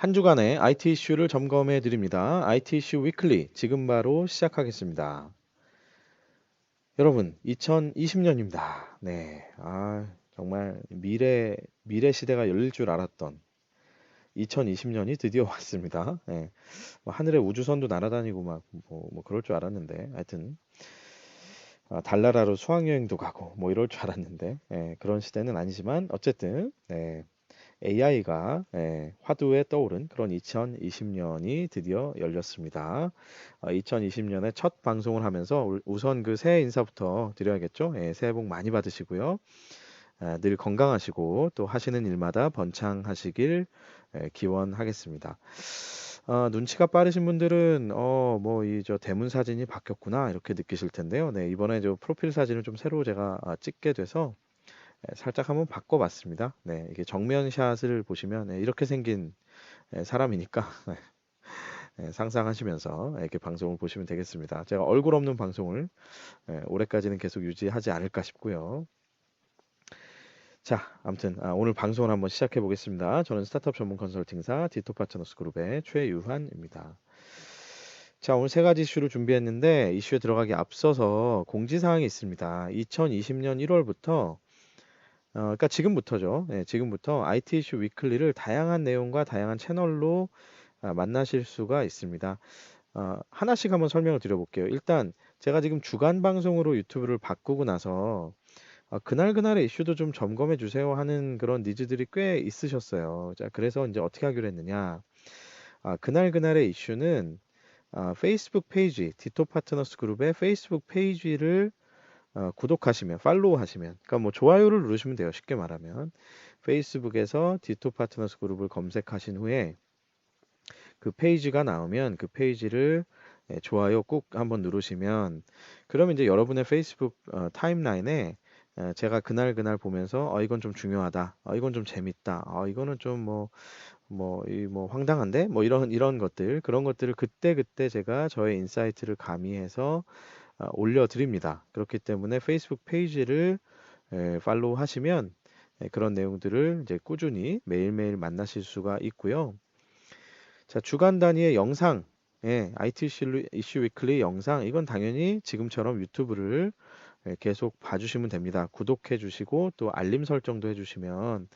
한 주간의 IT 이슈를 점검해 드립니다. IT 이슈 위클리 지금 바로 시작하겠습니다. 여러분, 2020년입니다. 네. 아, 정말 미래 미래 시대가 열릴 줄 알았던 2020년이 드디어 왔습니다. 네. 뭐 하늘에 우주선도 날아다니고 막 뭐 뭐 그럴 줄 알았는데 하여튼 아, 달나라로 수학여행도 가고 뭐 이럴 줄 알았는데 예, 그런 시대는 아니지만 어쨌든 네. AI가 예, 화두에 떠오른 그런 2020년이 드디어 열렸습니다. 어, 2020년에 첫 방송을 하면서 우- 우선 그 새해 인사부터 드려야겠죠. 예, 새해 복 많이 받으시고요. 아, 늘 건강하시고 또 하시는 일마다 번창하시길 예, 기원하겠습니다. 어, 눈치가 빠르신 분들은 어, 뭐 이 저 대문 사진이 바뀌었구나 이렇게 느끼실 텐데요. 네, 이번에 저 프로필 사진을 좀 새로 제가 아, 찍게 돼서 예, 살짝 한번 바꿔봤습니다. 네, 이게 정면샷을 보시면 예, 이렇게 생긴 예, 사람이니까 예, 상상하시면서 이렇게 방송을 보시면 되겠습니다. 제가 얼굴 없는 방송을 예, 올해까지는 계속 유지하지 않을까 싶고요. 자, 아무튼 아, 오늘 방송을 한번 시작해 보겠습니다. 저는 스타트업 전문 컨설팅사 디토 파트너스 그룹의 최유한입니다. 자, 오늘 세 가지 이슈를 준비했는데 이슈에 들어가기 앞서서 공지사항이 있습니다. 2020년 1월부터 어, 그러니까 지금부터죠. 예, 지금부터 IT 이슈 위클리를 다양한 내용과 다양한 채널로 아, 만나실 수가 있습니다. 어, 하나씩 한번 설명을 드려볼게요. 일단 제가 지금 주간 방송으로 유튜브를 바꾸고 나서 아, 그날 그날의 이슈도 좀 점검해 주세요 하는 그런 니즈들이 꽤 있으셨어요. 자, 그래서 이제 어떻게 하기로 했느냐? 아, 그날 그날의 이슈는 아, 페이스북 페이지 디토 파트너스 그룹의 페이스북 페이지를 어, 구독하시면 팔로우 하시면 그러니까 뭐 좋아요를 누르시면 돼요. 쉽게 말하면 페이스북에서 디토 파트너스 그룹을 검색하신 후에 그 페이지가 나오면 그 페이지를 예, 좋아요 꾹 한번 누르시면 그러면 이제 여러분의 페이스북 어, 타임라인에 예, 제가 그날 그날 보면서 어 이건 좀 중요하다. 어 이건 좀 재밌다. 어 이거는 좀 뭐 뭐 이뭐 황당한데 뭐 이런 이런 것들 그런 것들을 그때 그때 제가 저의 인사이트를 가미해서 아, 올려드립니다. 그렇기 때문에 페이스북 페이지를 에, 팔로우 하시면 에, 그런 내용들을 이제 꾸준히 매일매일 만나실 수가 있고요. 자, 주간 단위의 영상, 예, IT 이슈, 위클리 영상, 이건 당연히 지금처럼 유튜브를 예, 계속 봐주시면 됩니다. 구독해 주시고 또 알림 설정도 해주시면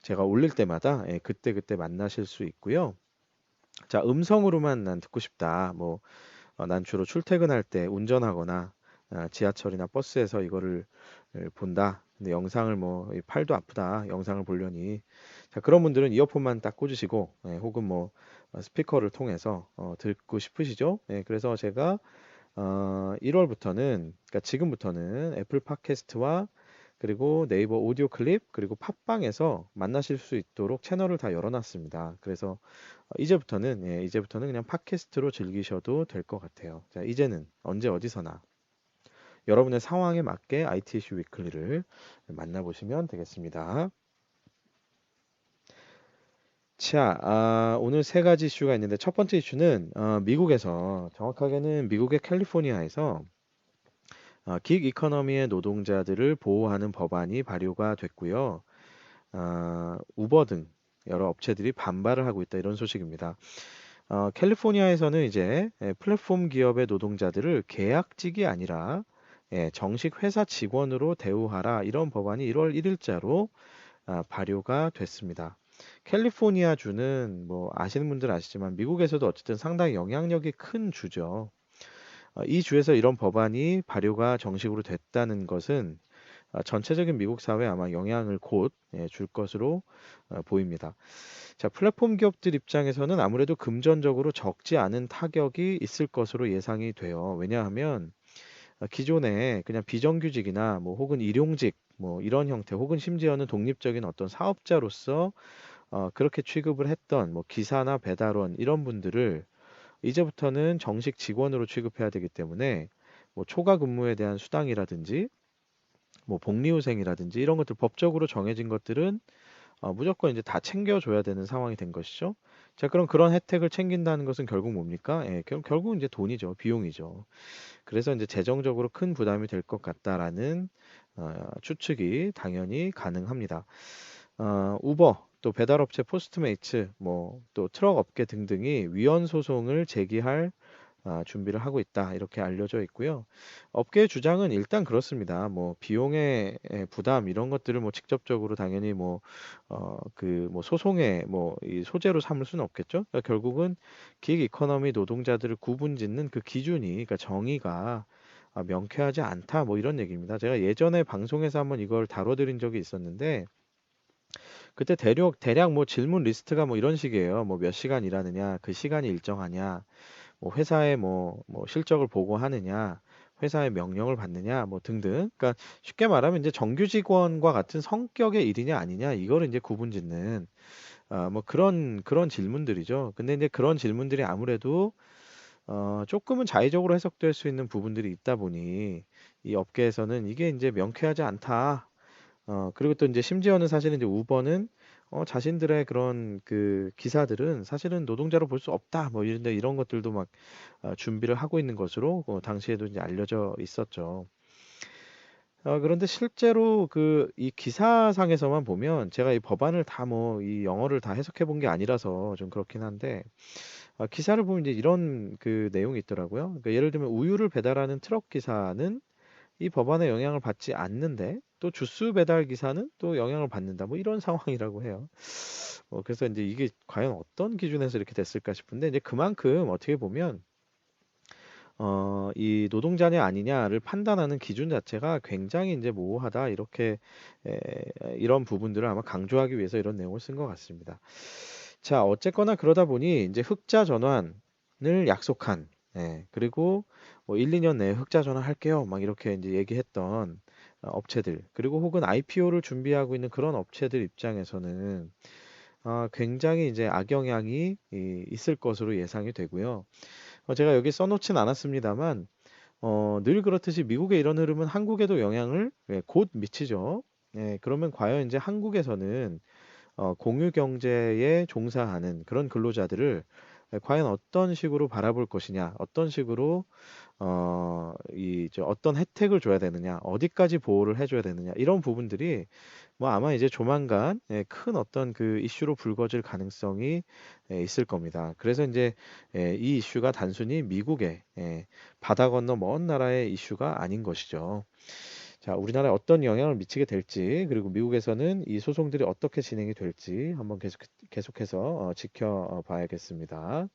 제가 올릴 때마다 예, 그때그때 만나실 수 있고요. 자, 음성으로만 난 듣고 싶다. 뭐, 어, 난 주로 출퇴근할 때 운전하거나 아, 지하철이나 버스에서 이거를 에, 본다. 근데 영상을 뭐이 팔도 아프다. 영상을 보려니. 자, 그런 분들은 이어폰만 딱 꽂으시고 예, 혹은 뭐 어, 스피커를 통해서 어, 듣고 싶으시죠? 예, 그래서 제가 어, 1월부터는 그러니까 지금부터는 애플 팟캐스트와 그리고 네이버 오디오 클립 그리고 팟빵에서 만나실 수 있도록 채널을 다 열어놨습니다. 그래서 어, 이제부터는 예, 이제부터는 그냥 팟캐스트로 즐기셔도 될 것 같아요. 자, 이제는 언제 어디서나 여러분의 상황에 맞게 IT 이슈 위클리를 만나보시면 되겠습니다. 자, 아, 오늘 세 가지 이슈가 있는데 첫 번째 이슈는 어, 미국에서 정확하게는 미국의 캘리포니아에서 어, 긱 이코노미의 노동자들을 보호하는 법안이 발효가 됐고요. 아, 우버 등 여러 업체들이 반발을 하고 있다 이런 소식입니다. 어, 캘리포니아에서는 이제 예, 플랫폼 기업의 노동자들을 계약직이 아니라 예, 정식 회사 직원으로 대우하라 이런 법안이 1월 1일자로 아, 발효가 됐습니다. 캘리포니아 주는 뭐 아시는 분들 아시지만 미국에서도 어쨌든 상당히 영향력이 큰 주죠. 어, 이 주에서 이런 법안이 발효가 정식으로 됐다는 것은 아, 전체적인 미국 사회에 아마 영향을 곧 예, 줄 것으로 어, 보입니다. 자, 플랫폼 기업들 입장에서는 아무래도 금전적으로 적지 않은 타격이 있을 것으로 예상이 돼요. 왜냐하면 아, 기존에 그냥 비정규직이나 뭐 혹은 일용직 뭐 이런 형태 혹은 심지어는 독립적인 어떤 사업자로서 어, 그렇게 취급을 했던 뭐 기사나 배달원 이런 분들을 이제부터는 정식 직원으로 취급해야 되기 때문에 뭐 초과 근무에 대한 수당이라든지 뭐 복리후생이라든지 이런 것들 법적으로 정해진 것들은 어, 무조건 이제 다 챙겨줘야 되는 상황이 된 것이죠. 자, 그럼 그런 혜택을 챙긴다는 것은 결국 뭡니까? 예, 결, 결국 이제 돈이죠. 비용이죠. 그래서 이제 재정적으로 큰 부담이 될 것 같다라는 어, 추측이 당연히 가능합니다. 어, 우버 또 배달업체 포스트메이츠, 뭐 또 트럭 업계 등등이 위헌 소송을 제기할 아, 준비를 하고 있다. 이렇게 알려져 있고요. 업계의 주장은 일단 그렇습니다. 뭐 비용의 에, 부담 이런 것들을 뭐 직접적으로 당연히 뭐 어 그 뭐 소송의 뭐 이 소재로 삼을 수는 없겠죠. 그러니까 결국은 기획 이코노미 노동자들을 구분짓는 그 기준이 그러니까 정의가 아, 명쾌하지 않다. 뭐 이런 얘기입니다. 제가 예전에 방송에서 한번 이걸 다뤄드린 적이 있었는데 그때 대략 대략 뭐 질문 리스트가 뭐 이런 식이에요. 뭐 몇 시간 일하느냐, 그 시간이 일정하냐, 뭐 회사의 뭐, 뭐 실적을 보고하느냐, 회사의 명령을 받느냐, 뭐 등등. 그러니까 쉽게 말하면 이제 정규 직원과 같은 성격의 일이냐 아니냐 이거를 이제 구분짓는 아, 뭐 그런 그런 질문들이죠. 근데 이제 그런 질문들이 아무래도 어, 조금은 자의적으로 해석될 수 있는 부분들이 있다 보니 이 업계에서는 이게 이제 명쾌하지 않다. 어, 그리고 또 이제 심지어는 사실은 이제 우버는 어, 자신들의 그런 그 기사들은 사실은 노동자로 볼 수 없다. 뭐 이런 이런 것들도 막 어, 준비를 하고 있는 것으로 어, 당시에도 이제 알려져 있었죠. 어, 그런데 실제로 그 이 기사상에서만 보면 제가 이 법안을 다 뭐 이 영어를 다 해석해 본 게 아니라서 좀 그렇긴 한데 어, 기사를 보면 이제 이런 그 내용이 있더라고요. 그러니까 예를 들면 우유를 배달하는 트럭 기사는 이 법안에 영향을 받지 않는데 또 주스 배달 기사는 또 영향을 받는다. 뭐 이런 상황이라고 해요. 어, 그래서 이제 이게 과연 어떤 기준에서 이렇게 됐을까 싶은데 이제 그만큼 어떻게 보면 어, 이 노동자냐 아니냐를 판단하는 기준 자체가 굉장히 이제 모호하다 이렇게 에, 이런 부분들을 아마 강조하기 위해서 이런 내용을 쓴 것 같습니다. 자, 어쨌거나 그러다 보니 이제 흑자 전환을 약속한 예, 그리고 뭐 1, 2년 내에 흑자 전환할게요. 막 이렇게 이제 얘기했던 어, 업체들 그리고 혹은 IPO를 준비하고 있는 그런 업체들 입장에서는 아, 굉장히 이제 악영향이 이, 있을 것으로 예상이 되고요. 어, 제가 여기 써놓진 않았습니다만 어, 늘 그렇듯이 미국의 이런 흐름은 한국에도 영향을 예, 곧 미치죠. 예, 그러면 과연 이제 한국에서는 어, 공유 경제에 종사하는 그런 근로자들을 과연 어떤 식으로 바라볼 것이냐, 어떤 식으로 어, 이, 저 어떤 혜택을 줘야 되느냐, 어디까지 보호를 해줘야 되느냐, 이런 부분들이 뭐 아마 이제 조만간 예, 큰 어떤 그 이슈로 불거질 가능성이 예, 있을 겁니다. 그래서 이제 예, 이 이슈가 단순히 미국의 예, 바다 건너 먼 나라의 이슈가 아닌 것이죠. 자, 우리나라에 어떤 영향을 미치게 될지, 그리고 미국에서는 이 소송들이 어떻게 진행이 될지 한번 계속, 계속해서 어, 지켜봐야겠습니다.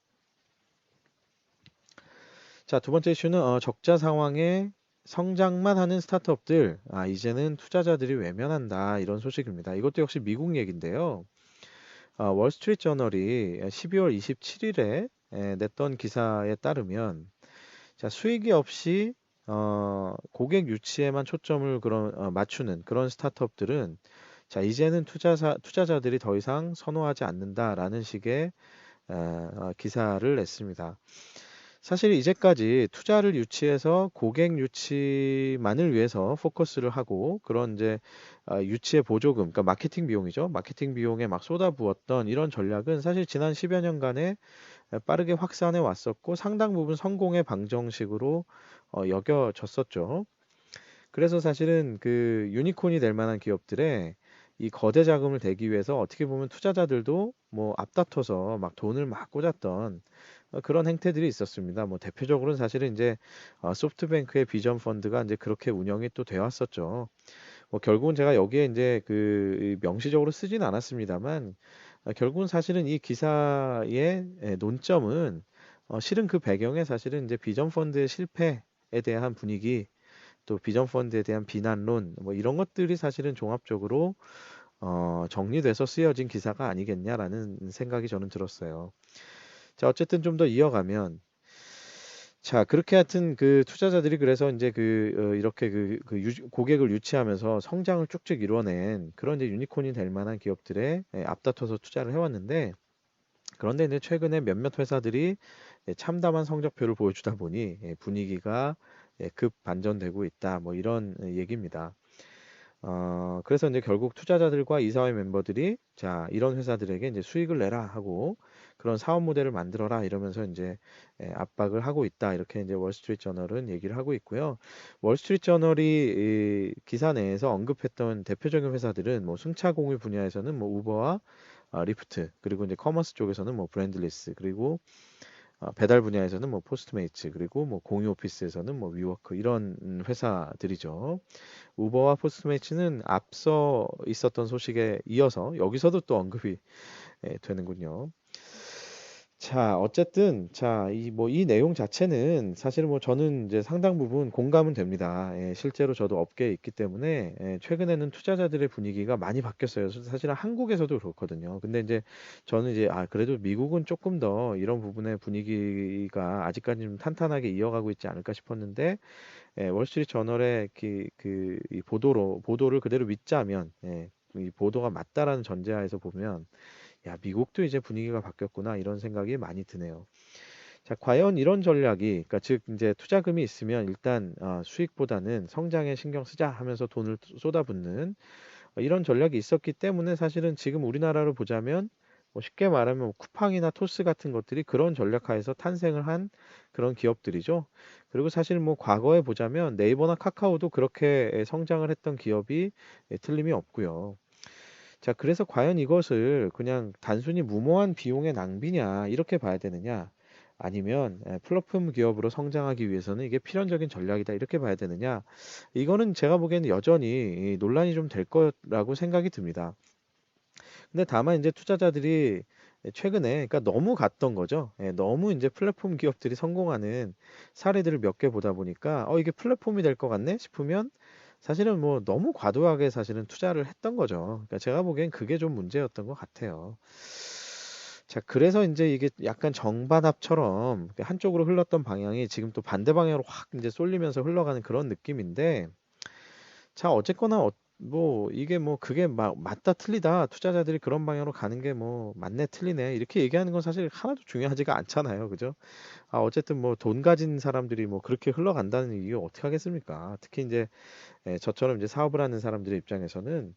자, 두 번째 이슈는 어, 적자 상황에 성장만 하는 스타트업들, 아, 이제는 투자자들이 외면한다. 이런 소식입니다. 이것도 역시 미국 얘기인데요. 어, 월스트리트 저널이 12월 27일에 냈던 기사에 따르면 자, 수익이 없이 어, 고객 유치에만 초점을 그런 어, 맞추는 그런 스타트업들은 자, 이제는 투자사 투자자들이 더 이상 선호하지 않는다라는 식의 어, 기사를 냈습니다. 사실 이제까지 투자를 유치해서 고객 유치만을 위해서 포커스를 하고 그런 이제 아, 유치의 보조금, 그러니까 마케팅 비용이죠. 마케팅 비용에 막 쏟아부었던 이런 전략은 사실 지난 10여 년간에 빠르게 확산해 왔었고 상당 부분 성공의 방정식으로 어, 여겨졌었죠. 그래서 사실은 그 유니콘이 될 만한 기업들의 이 거대 자금을 대기 위해서 어떻게 보면 투자자들도 뭐 앞다퉈서 막 돈을 막 꽂았던 어, 그런 행태들이 있었습니다. 뭐 대표적으로는 사실은 이제 어, 소프트뱅크의 비전 펀드가 이제 그렇게 운영이 또 되어 왔었죠. 뭐 결국은 제가 여기에 이제 그 명시적으로 쓰진 않았습니다만 어, 결국은 사실은 이 기사의 논점은 어, 실은 그 배경에 사실은 이제 비전 펀드의 실패에 대한 분위기 또 비전 펀드에 대한 비난론 뭐 이런 것들이 사실은 종합적으로 어, 정리돼서 쓰여진 기사가 아니겠냐라는 생각이 저는 들었어요. 자, 어쨌든 좀 더 이어가면 자, 그렇게 하여튼 그 투자자들이 그래서 이제 그 어, 이렇게 그, 그 유, 고객을 유치하면서 성장을 쭉쭉 이뤄낸 그런 이제 유니콘이 될 만한 기업들에 예, 앞다퉈서 투자를 해왔는데 그런데 이제 최근에 몇몇 회사들이 예, 참담한 성적표를 보여주다 보니 예, 분위기가 예, 급 반전되고 있다. 뭐 이런 얘기입니다. 어, 그래서 이제 결국 투자자들과 이사회 멤버들이 자, 이런 회사들에게 이제 수익을 내라 하고 그런 사업 모델을 만들어라 이러면서 이제 예, 압박을 하고 있다. 이렇게 이제 월스트리트 저널은 얘기를 하고 있고요. 월스트리트 저널이 기사 내에서 언급했던 대표적인 회사들은 뭐 승차 공유 분야에서는 뭐 우버와 아, 리프트 그리고 이제 커머스 쪽에서는 뭐 브랜드리스 그리고 어, 배달 분야에서는 뭐 포스트메이츠 그리고 뭐 공유 오피스에서는 뭐 위워크 이런 회사들이죠. 우버와 포스트메이츠는 앞서 있었던 소식에 이어서 여기서도 또 언급이 예, 되는군요. 자, 어쨌든 자, 이 뭐 이 내용 자체는 사실은 뭐 저는 이제 상당 부분 공감은 됩니다. 예, 실제로 저도 업계에 있기 때문에 예, 최근에는 투자자들의 분위기가 많이 바뀌었어요. 사실은 한국에서도 그렇거든요. 근데 이제 저는 이제 아, 그래도 미국은 조금 더 이런 부분의 분위기가 아직까지 좀 탄탄하게 이어가고 있지 않을까 싶었는데 예, 월스트리트 저널의 그, 그, 이 보도로 보도를 그대로 믿자면 예, 이 보도가 맞다라는 전제하에서 보면 야, 미국도 이제 분위기가 바뀌었구나 이런 생각이 많이 드네요. 자, 과연 이런 전략이, 그러니까 즉 이제 투자금이 있으면 일단 어, 수익보다는 성장에 신경 쓰자 하면서 돈을 쏟아붓는 어, 이런 전략이 있었기 때문에 사실은 지금 우리나라를 보자면 뭐 쉽게 말하면 뭐 쿠팡이나 토스 같은 것들이 그런 전략하에서 탄생을 한 그런 기업들이죠. 그리고 사실 뭐 과거에 보자면 네이버나 카카오도 그렇게 성장을 했던 기업이 예, 틀림이 없고요. 자, 그래서 과연 이것을 그냥 단순히 무모한 비용의 낭비냐, 이렇게 봐야 되느냐, 아니면 에, 플랫폼 기업으로 성장하기 위해서는 이게 필연적인 전략이다, 이렇게 봐야 되느냐, 이거는 제가 보기에는 여전히 논란이 좀 될 거라고 생각이 듭니다. 근데 다만 이제 투자자들이 최근에 그러니까 너무 갔던 거죠. 예, 너무 이제 플랫폼 기업들이 성공하는 사례들을 몇 개 보다 보니까 어 이게 플랫폼이 될 것 같네 싶으면 사실은 뭐 너무 과도하게 사실은 투자를 했던 거죠. 그러니까 제가 보기엔 그게 좀 문제였던 것 같아요. 자, 그래서 이제 이게 약간 정반합처럼 한쪽으로 흘렀던 방향이 지금 또 반대 방향으로 확 이제 쏠리면서 흘러가는 그런 느낌인데, 자, 어쨌거나 어, 뭐 이게 뭐 그게 막 맞다 틀리다 투자자들이 그런 방향으로 가는 게 뭐 맞네 틀리네 이렇게 얘기하는 건 사실 하나도 중요하지가 않잖아요. 그죠? 아, 어쨌든 뭐 돈 가진 사람들이 뭐 그렇게 흘러간다는 이유 어떻게 하겠습니까? 특히 이제 예, 저처럼 이제 사업을 하는 사람들의 입장에서는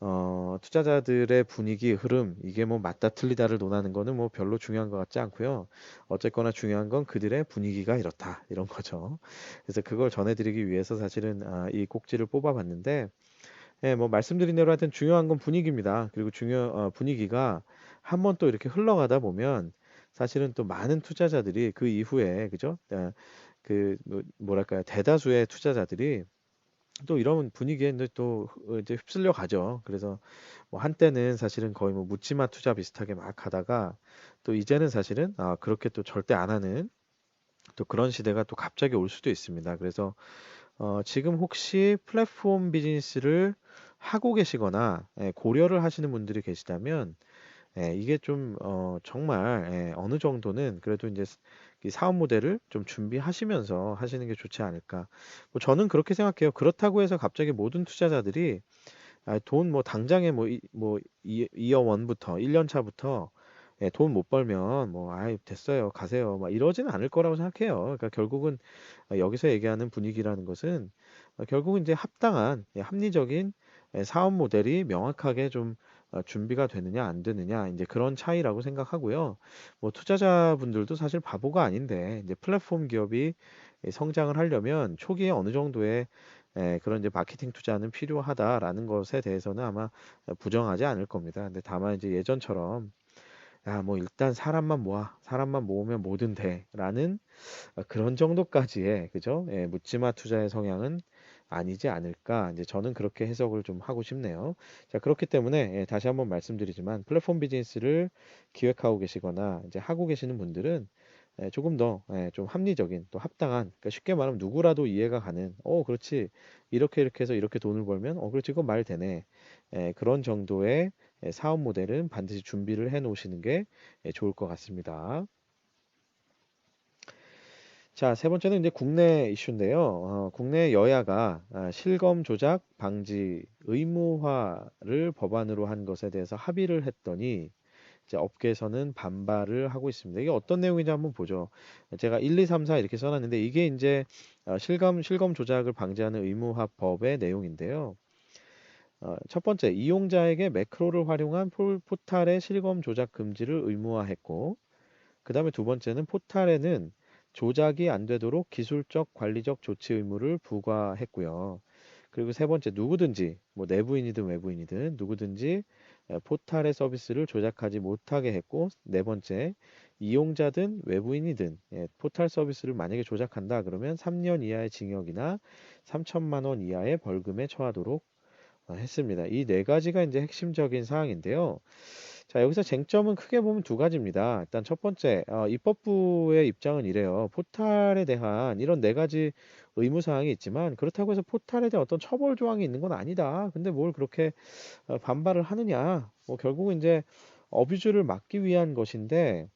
어, 투자자들의 분위기, 흐름, 이게 뭐 맞다 틀리다를 논하는 거는 뭐 별로 중요한 것 같지 않고요. 어쨌거나 중요한 건 그들의 분위기가 이렇다, 이런 거죠. 그래서 그걸 전해드리기 위해서 사실은 아, 이 꼭지를 뽑아봤는데, 예, 뭐 말씀드린 대로 하여튼 중요한 건 분위기입니다. 그리고 중요, 어, 분위기가 한 번 또 이렇게 흘러가다 보면 사실은 또 많은 투자자들이 그 이후에, 그죠? 아, 그, 뭐, 뭐랄까요. 대다수의 투자자들이 또 이런 분위기에 또 이제 휩쓸려 가죠. 그래서 뭐 한때는 사실은 거의 뭐 묻지마 투자 비슷하게 막 하다가 또 이제는 사실은 아 그렇게 또 절대 안 하는 또 그런 시대가 또 갑자기 올 수도 있습니다. 그래서 어 지금 혹시 플랫폼 비즈니스를 하고 계시거나 예, 고려를 하시는 분들이 계시다면 예, 이게 좀 어 정말 예, 어느 정도는 그래도 이제 이 사업 모델을 좀 준비하시면서 하시는 게 좋지 않을까. 뭐 저는 그렇게 생각해요. 그렇다고 해서 갑자기 모든 투자자들이 아, 돈뭐 당장에 뭐, 이, 뭐 이, 이어 원부터 1년 차부터 예, 돈 못 벌면 뭐 아이 됐어요 가세요 막 이러지는 않을 거라고 생각해요. 그러니까 결국은 여기서 얘기하는 분위기라는 것은 어, 결국은 이제 합당한 예, 합리적인 예, 사업 모델이 명확하게 좀 어, 준비가 되느냐 안 되느냐 이제 그런 차이라고 생각하고요. 뭐 투자자분들도 사실 바보가 아닌데 이제 플랫폼 기업이 성장을 하려면 초기에 어느 정도의 예, 그런 이제 마케팅 투자는 필요하다라는 것에 대해서는 아마 부정하지 않을 겁니다. 근데 다만 이제 예전처럼 야, 뭐 일단 사람만 모아, 사람만 모으면 뭐든 돼라는 그런 정도까지의 그죠? 예, 묻지마 투자의 성향은 아니지 않을까. 이제 저는 그렇게 해석을 좀 하고 싶네요. 자, 그렇기 때문에 예, 다시 한번 말씀드리지만 플랫폼 비즈니스를 기획하고 계시거나 이제 하고 계시는 분들은 예, 조금 더 예, 좀 합리적인 또 합당한 그러니까 쉽게 말하면 누구라도 이해가 가는 어 그렇지 이렇게 이렇게 해서 이렇게 돈을 벌면 어 그렇지 그거 말 되네 예, 그런 정도의 예, 사업 모델은 반드시 준비를 해 놓으시는 게 예, 좋을 것 같습니다. 자, 세 번째는 이제 국내 이슈인데요. 어, 국내 여야가 아, 실검 조작 방지 의무화를 법안으로 한 것에 대해서 합의를 했더니 이제 업계에서는 반발을 하고 있습니다. 이게 어떤 내용인지 한번 보죠. 제가 1, 2, 3, 4 이렇게 써놨는데 이게 이제 어, 실검 실검 조작을 방지하는 의무화법의 내용인데요. 어, 첫 번째, 이용자에게 매크로를 활용한 폴- 포탈의 실검 조작 금지를 의무화했고, 그 다음에 두 번째는 포탈에는 조작이 안 되도록 기술적 관리적 조치 의무를 부과했고요. 그리고 세 번째 누구든지 뭐 내부인이든 외부인이든 누구든지 예, 포탈의 서비스를 조작하지 못하게 했고 네 번째 이용자든 외부인이든 예, 포탈 서비스를 만약에 조작한다 그러면 3년 이하의 징역이나 3천만 원 이하의 벌금에 처하도록 어, 했습니다. 이 네 가지가 이제 핵심적인 사항인데요. 자, 여기서 쟁점은 크게 보면 두 가지입니다. 일단 첫 번째, 어, 입법부의 입장은 이래요. 포탈에 대한 이런 네 가지 의무 사항이 있지만 그렇다고 해서 포탈에 대한 어떤 처벌 조항이 있는 건 아니다. 근데 뭘 그렇게 어, 반발을 하느냐? 뭐 결국은 이제 어뷰즈를 막기 위한 것인데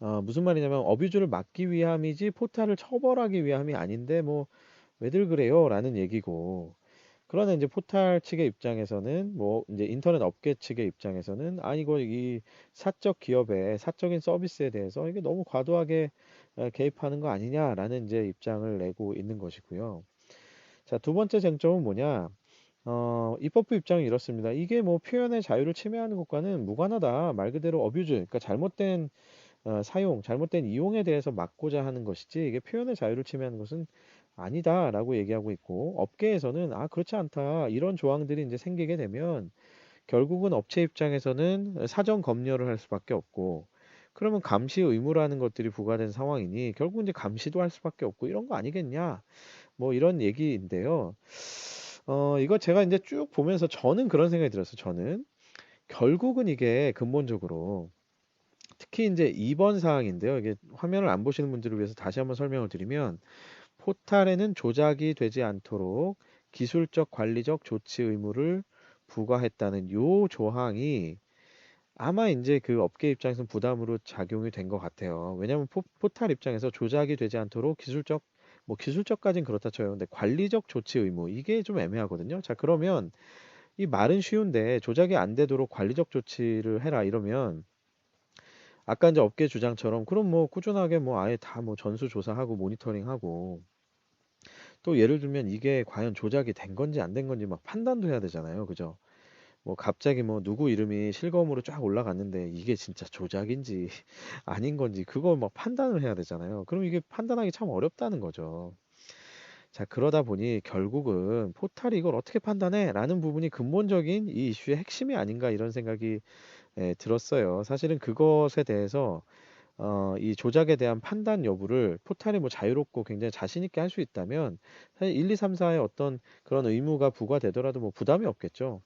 어, 무슨 말이냐면 어뷰즈를 막기 위함이지 포탈을 처벌하기 위함이 아닌데 뭐 왜들 그래요? 라는 얘기고 그러나 이제 포탈 측의 입장에서는 뭐 이제 인터넷 업계 측의 입장에서는 아 이거 이 사적 기업의 사적인 서비스에 대해서 이게 너무 과도하게 어, 개입하는 거 아니냐라는 이제 입장을 내고 있는 것이고요. 자, 두 번째 쟁점은 뭐냐? 어, 입법부 입장이 이렇습니다. 이게 뭐 표현의 자유를 침해하는 것과는 무관하다. 말 그대로 어뷰즈, 그러니까 잘못된 어, 사용, 잘못된 이용에 대해서 막고자 하는 것이지 이게 표현의 자유를 침해하는 것은 아니다라고 얘기하고 있고 업계에서는 아 그렇지 않다 이런 조항들이 이제 생기게 되면 결국은 업체 입장에서는 사전 검열을 할 수밖에 없고 그러면 감시 의무라는 것들이 부과된 상황이니 결국 이제 감시도 할 수밖에 없고 이런 거 아니겠냐 뭐 이런 얘기인데요. 어 이거 제가 이제 쭉 보면서 저는 그런 생각이 들었어요. 저는 결국은 이게 근본적으로 특히 이제 2번 사항인데요. 이게 화면을 안 보시는 분들을 위해서 다시 한번 설명을 드리면 포탈에는 조작이 되지 않도록 기술적 관리적 조치 의무를 부과했다는 요 조항이 아마 이제 그 업계 입장에서는 부담으로 작용이 된 것 같아요. 왜냐하면 포, 포탈 입장에서 조작이 되지 않도록 기술적 뭐 기술적까진 그렇다 쳐요. 근데 관리적 조치 의무 이게 좀 애매하거든요. 자 그러면 이 말은 쉬운데 조작이 안 되도록 관리적 조치를 해라 이러면 아까 이제 업계 주장처럼 그럼 뭐 꾸준하게 뭐 아예 다 뭐 전수 조사하고 모니터링하고 또 예를 들면 이게 과연 조작이 된 건지 안 된 건지 막 판단도 해야 되잖아요. 그죠? 뭐 갑자기 뭐 누구 이름이 실검으로 쫙 올라갔는데 이게 진짜 조작인지 아닌 건지 그걸 막 판단을 해야 되잖아요. 그럼 이게 판단하기 참 어렵다는 거죠. 자, 그러다 보니 결국은 포탈이 이걸 어떻게 판단해? 라는 부분이 근본적인 이 이슈의 핵심이 아닌가 이런 생각이 예, 들었어요. 사실은 그것에 대해서 어, 이 조작에 대한 판단 여부를 포탈이 뭐 자유롭고 굉장히 자신 있게 할 수 있다면 사실 1, 2, 3, 4의 어떤 그런 의무가 부과되더라도 뭐 부담이 없겠죠.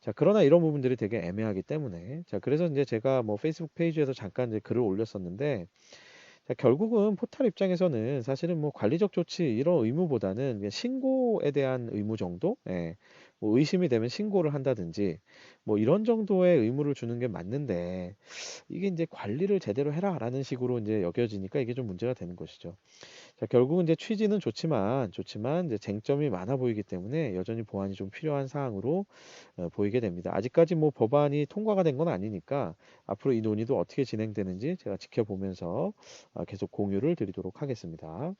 자, 그러나 이런 부분들이 되게 애매하기 때문에 자, 그래서 이제 제가 뭐 페이스북 페이지에서 잠깐 이제 글을 올렸었는데 자, 결국은 포탈 입장에서는 사실은 뭐 관리적 조치 이런 의무보다는 신고에 대한 의무 정도? 예. 뭐 의심이 되면 신고를 한다든지 뭐 이런 정도의 의무를 주는 게 맞는데 이게 이제 관리를 제대로 해라라는 식으로 이제 여겨지니까 이게 좀 문제가 되는 것이죠. 자, 결국은 이제 취지는 좋지만 좋지만 이제 쟁점이 많아 보이기 때문에 여전히 보완이 좀 필요한 사항으로 어, 보이게 됩니다. 아직까지 뭐 법안이 통과가 된 건 아니니까 앞으로 이 논의도 어떻게 진행되는지 제가 지켜보면서 어, 계속 공유를 드리도록 하겠습니다.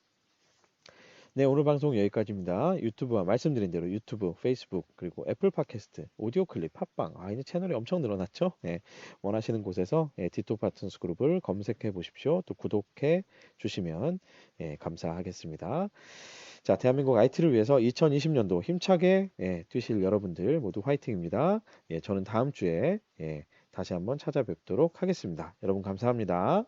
네, 오늘 방송 여기까지입니다. 유튜브와 말씀드린 대로 유튜브, 페이스북, 그리고 애플 팟캐스트, 오디오 클립, 팟빵. 아, 이제 채널이 엄청 늘어났죠? 네, 원하시는 곳에서 예, 디토 파트너스 그룹을 검색해 보십시오. 또 구독해 주시면 예, 감사하겠습니다. 자, 대한민국 IT를 위해서 2020년도 힘차게 예, 뛰실 여러분들 모두 화이팅입니다. 예, 저는 다음 주에 예, 다시 한번 찾아뵙도록 하겠습니다. 여러분 감사합니다.